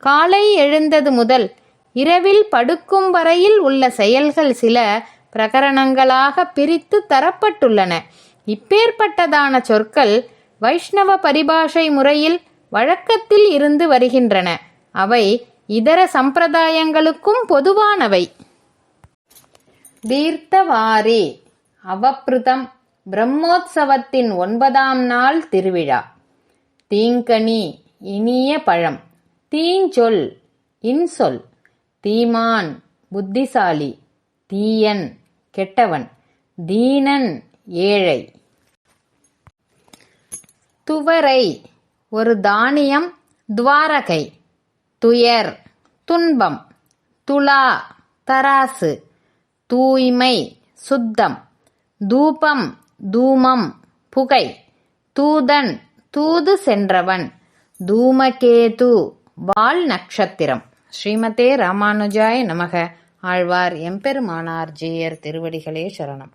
காலை எழுந்தது முதல் இரவில் படுக்கும் வரையில் உள்ள செயல்கள் சில பிரகரணங்களாக பிரித்து தரப்பட்டுள்ளன. இப்பேற்பட்டதான சொற்கள் வைஷ்ணவ பரிபாஷை முறையில் வழக்கத்தில் இருந்து வருகின்றன. அவை இதர சம்பிரதாயங்களுக்கும் பொதுவானவை. தீர்த்தவாரி அவப்ருதம் பிரம்மோத்சவத்தின் ஒன்பதாம் நாள் திருவிழா. தீங்கனி இனிய பழம். தீஞ்சொல் இன்சொல் தீமான் புத்திசாலி தீயன் கெட்டவன் தீனன் ஏழை. துவரை ஒரு தானியம் துவாரகை துயர் துன்பம் துலா தராசு தூய்மை சுத்தம் தூபம் தூமம் புகை தூதன் தூது சென்றவன் தூமகேது வால் நட்சத்திரம். ஸ்ரீமதே ராமானுஜாய நமக. ஆழ்வார் எம்பெருமானார் ஜீயர் திருவடிகளே சரணம்.